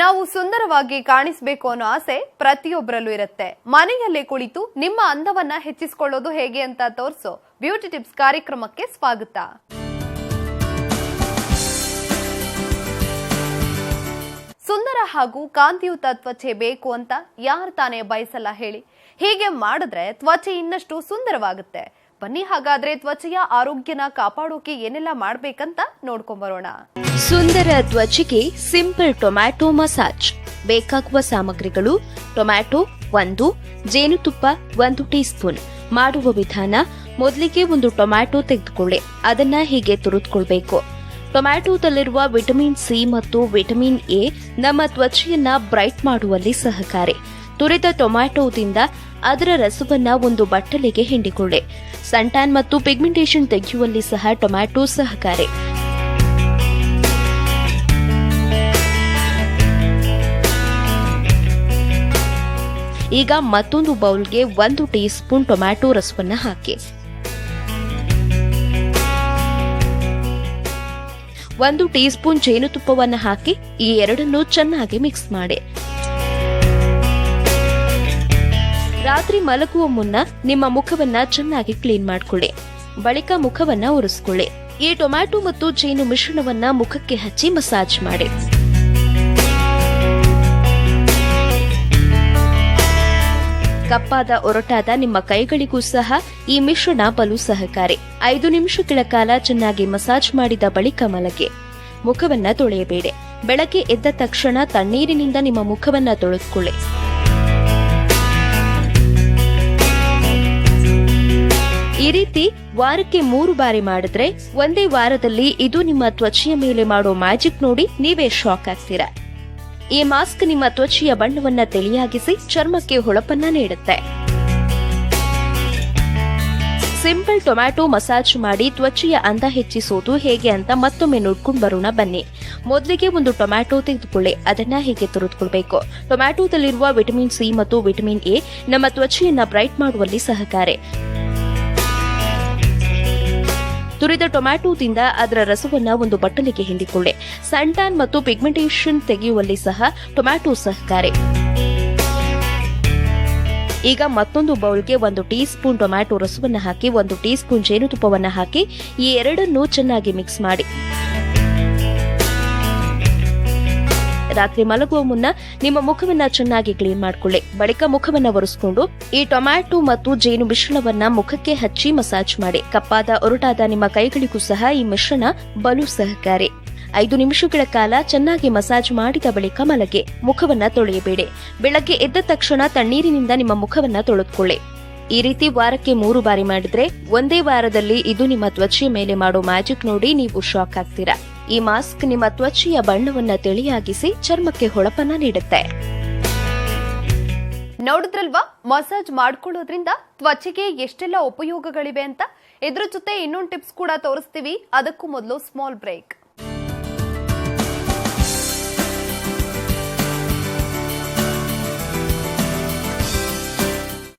ನಾವು ಸುಂದರವಾಗಿ ಕಾಣಿಸಬೇಕು ಅನ್ನೋ ಆಸೆ ಪ್ರತಿಯೊಬ್ಬರಲ್ಲೂ ಇರುತ್ತೆ. ಮನೆಯಲ್ಲೇ ಕುಳಿತು ನಿಮ್ಮ ಅಂದವನ್ನ ಹೆಚ್ಚಿಸಿಕೊಳ್ಳೋದು ಹೇಗೆ ಅಂತ ತೋರಿಸೋ ಬ್ಯೂಟಿ ಟಿಪ್ಸ್ ಕಾರ್ಯಕ್ರಮಕ್ಕೆ ಸ್ವಾಗತ. ಸುಂದರ ಹಾಗೂ ಕಾಂತಿಯುತ ತ್ವಚೆ ಬೇಕು ಅಂತ ಯಾರು ತಾನೇ ಬಯಸಲ್ಲ ಹೇಳಿ. ಹೀಗೆ ಮಾಡಿದ್ರೆ ತ್ವಚೆ ಇನ್ನಷ್ಟು ಸುಂದರವಾಗುತ್ತೆ. ಬನ್ನಿ, ಹಾಗಾದ್ರೆ ತ್ವಚೆಯ ಆರೋಗ್ಯನ ಕಾಪಾಡೋಕೆ ಏನೆಲ್ಲ ಮಾಡ್ಬೇಕಂತ ನೋಡ್ಕೊಂಬರೋಣ. ಸುಂದರ ತ್ವಚೆಗೆ ಸಿಂಪಲ್ ಟೊಮ್ಯಾಟೊ ಮಸಾಜ್. ಬೇಕಾಗುವ ಸಾಮಗ್ರಿಗಳು, ಟೊಮ್ಯಾಟೊ ಒಂದು, ಜೇನುತುಪ್ಪ ಒಂದು ಟೀ ಸ್ಪೂನ್ ಮಾಡುವ ವಿಧಾನ, ಮೊದಲಿಗೆ ಒಂದು ಟೊಮ್ಯಾಟೊ ತೆಗೆದುಕೊಳ್ಳಿ, ಅದನ್ನ ಹೀಗೆ ತುರಿದುಕೊಳ್ಬೇಕು. ಟೊಮ್ಯಾಟೊದಲ್ಲಿರುವ ವಿಟಮಿನ್ ಸಿ ಮತ್ತು ವಿಟಮಿನ್ ಎ ನಮ್ಮ ತ್ವಚೆಯನ್ನ ಬ್ರೈಟ್ ಮಾಡುವಲ್ಲಿ ಸಹಕಾರಿ. ತುರಿದ ಟೊಮ್ಯಾಟೊದಿಂದ ಅದರ ರಸವನ್ನ ಒಂದು ಬಟ್ಟಲಿಗೆ ಹಿಂಡಿಕೊಳ್ಳಿ. ಸನ್ಟ್ಯಾನ್ ಮತ್ತು ಪಿಗ್ಮೆಂಟೇಷನ್ ತೆಗೆಯುವಲ್ಲಿ ಸಹ ಟೊಮ್ಯಾಟೊ ಸಹಕಾರಿ. ಈಗ ಮತ್ತೊಂದು ಬೌಲ್ಗೆ ಒಂದು ಟೀ ಸ್ಪೂನ್ ಟೊಮ್ಯಾಟೊ ರಸವನ್ನು ಹಾಕಿ. ಒಂದು ಟೀ ಸ್ಪೂನ್ ಜೇನುತುಪ್ಪವನ್ನು ಹಾಕಿ ಈ ಎರಡನ್ನು ಚೆನ್ನಾಗಿ ಮಿಕ್ಸ್ ಮಾಡಿ. ರಾತ್ರಿ ಮಲಗುವ ಮುನ್ನ ನಿಮ್ಮ ಮುಖವನ್ನ ಚೆನ್ನಾಗಿ ಕ್ಲೀನ್ ಮಾಡಿಕೊಳ್ಳಿ. ಬಳಿಕ ಮುಖವನ್ನ ಒರೆಸ್ಕೊಳ್ಳಿ. ಈ ಟೊಮ್ಯಾಟೊ ಮತ್ತು ಜೇನು ಮಿಶ್ರಣವನ್ನ ಮುಖಕ್ಕೆ ಹಚ್ಚಿ ಮಸಾಜ್ ಮಾಡಿ. ಕಪ್ಪಾದ ಒರಟಾದ ನಿಮ್ಮ ಕೈಗಳಿಗೂ ಸಹ ಈ ಮಿಶ್ರಣ ಬಲು ಸಹಕಾರಿ. ಐದು ನಿಮಿಷಗಳ ಕಾಲ ಚೆನ್ನಾಗಿ ಮಸಾಜ್ ಮಾಡಿದ ಬಳಿಕ ಮಲಗೆ. ಮುಖವನ್ನ ತೊಳೆಯಬೇಡಿ. ಬೆಳಗ್ಗೆ ಎದ್ದ ತಕ್ಷಣ ತಣ್ಣೀರಿನಿಂದ ನಿಮ್ಮ ಮುಖವನ್ನ ತೊಳೆದುಕೊಳ್ಳಿ. ರೀತಿ ವಾರಕ್ಕೆ ಮೂರು ಬಾರಿ ಮಾಡಿದ್ರೆ ಒಂದೇ ವಾರದಲ್ಲಿ ಇದು ನಿಮ್ಮ ತ್ವಚೆಯ ಮೇಲೆ ಮಾಡೋ ಮ್ಯಾಜಿಕ್ ನೋಡಿ ನೀವೇ ಶಾಕ್ ಆಗ್ತೀರಾ. ಈ ಮಾಸ್ಕ್ ನಿಮ್ಮ ತ್ವಚೆಯ ಬಣ್ಣವನ್ನ ತಿಳಿಯಾಗಿಸಿ ಚರ್ಮಕ್ಕೆ ಹೊಳಪನ್ನ ನೀಡುತ್ತೆ. ಸಿಂಪಲ್ ಟೊಮ್ಯಾಟೊ ಮಸಾಜ್ ಮಾಡಿ ತ್ವಚೆಯ ಅಂದ ಹೆಚ್ಚಿಸೋದು ಹೇಗೆ ಅಂತ ಮತ್ತೊಮ್ಮೆ ನೋಡ್ಕೊಂಡು ಬರೋಣ ಬನ್ನಿ. ಮೊದಲಿಗೆ ಒಂದು ಟೊಮ್ಯಾಟೊ ತೆಗೆದುಕೊಳ್ಳಿ, ಅದನ್ನ ಹೇಗೆ ತುರಿದುಕೊಳ್ಬೇಕು? ಟೊಮ್ಯಾಟೊದಲ್ಲಿರುವ ವಿಟಮಿನ್ ಸಿ ಮತ್ತು ವಿಟಮಿನ್ ಎ ನಮ್ಮ ತ್ವಚೆಯನ್ನ ಬ್ರೈಟ್ ಮಾಡುವಲ್ಲಿ ಸಹಕಾರಿ. ತುರಿದ ಟೊಮ್ಯಾಟೊದಿಂದ ಅದರ ರಸವನ್ನ ಒಂದು ಬಟ್ಟಲಿಗೆ ಹಿಂಡಿಕೊಳ್ಳಿ. ಸ್ಯಾಂಟಾನ್ ಮತ್ತು ಪಿಗ್ಮೆಂಟೇಷನ್ ತೆಗೆಯುವಲ್ಲಿ ಸಹ ಟೊಮ್ಯಾಟೊ ಸಹಕಾರಿ. ಈಗ ಮತ್ತೊಂದು ಬೌಲ್ಗೆ ಒಂದು ಟೀ ಸ್ಪೂನ್ ಟೊಮ್ಯಾಟೊ ರಸವನ್ನು ಹಾಕಿ, ಒಂದು ಟೀ ಸ್ಪೂನ್ ಜೇನುತುಪ್ಪವನ್ನು ಹಾಕಿ, ಈ ಎರಡನ್ನೂ ಚೆನ್ನಾಗಿ ಮಿಕ್ಸ್ ಮಾಡಿ. ರಾತ್ರಿ ಮಲಗುವ ಮುನ್ನ ನಿಮ್ಮ ಮುಖವನ್ನ ಚೆನ್ನಾಗಿ ಕ್ಲೀನ್ ಮಾಡಿಕೊಳ್ಳಿ. ಬಳಿಕ ಮುಖವನ್ನ ಒರೆಸ್ಕೊಂಡು ಈ ಟೊಮ್ಯಾಟೊ ಮತ್ತು ಜೇನು ಮಿಶ್ರಣವನ್ನ ಮುಖಕ್ಕೆ ಹಚ್ಚಿ ಮಸಾಜ್ ಮಾಡಿ. ಕಪ್ಪಾದ ಒರಟಾದ ನಿಮ್ಮ ಕೈಗಳಿಗೂ ಸಹ ಈ ಮಿಶ್ರಣ ಬಲು ಸಹಕಾರಿ. ಐದು ನಿಮಿಷಗಳ ಕಾಲ ಚೆನ್ನಾಗಿ ಮಸಾಜ್ ಮಾಡಿದ ಬಳಿಕ ಮಲಗೆ. ಮುಖವನ್ನ ತೊಳೆಯಬೇಡಿ. ಬೆಳಗ್ಗೆ ಎದ್ದ ತಕ್ಷಣ ತಣ್ಣೀರಿನಿಂದ ನಿಮ್ಮ ಮುಖವನ್ನ ತೊಳೆದುಕೊಳ್ಳಿ. ಈ ರೀತಿ ವಾರಕ್ಕೆ ಮೂರು ಬಾರಿ ಮಾಡಿದ್ರೆ ಒಂದೇ ವಾರದಲ್ಲಿ ಇದು ನಿಮ್ಮ ತ್ವಚೆಯ ಮೇಲೆ ಮಾಡೋ ಮ್ಯಾಜಿಕ್ ನೋಡಿ ನೀವು ಶಾಕ್ ಆಗ್ತೀರಾ. ಈ ಮಾಸ್ಕ್ ನಿಮ್ಮ ತ್ವಚೆಯ ಬಣ್ಣವನ್ನ ತಿಳಿಯಾಗಿಸಿ ಚರ್ಮಕ್ಕೆ ಹೊಳಪನ್ನ ನೀಡುತ್ತೆ. ನೋಡಿದ್ರಲ್ವಾ? ಮಸಾಜ್ ಮಾಡ್ಕೊಳ್ಳೋದ್ರಿಂದ ತ್ವಚೆಗೆ ಎಷ್ಟೆಲ್ಲ ಉಪಯೋಗಗಳಿವೆ ಅಂತ? ಇದ್ರ ಜೊತೆ ಇನ್ನೊಂದು ಟಿಪ್ಸ್ ಕೂಡ ತೋರಿಸ್ತೀವಿ. ಅದಕ್ಕೂ ಮೊದಲು ಸ್ಮಾಲ್ ಬ್ರೇಕ್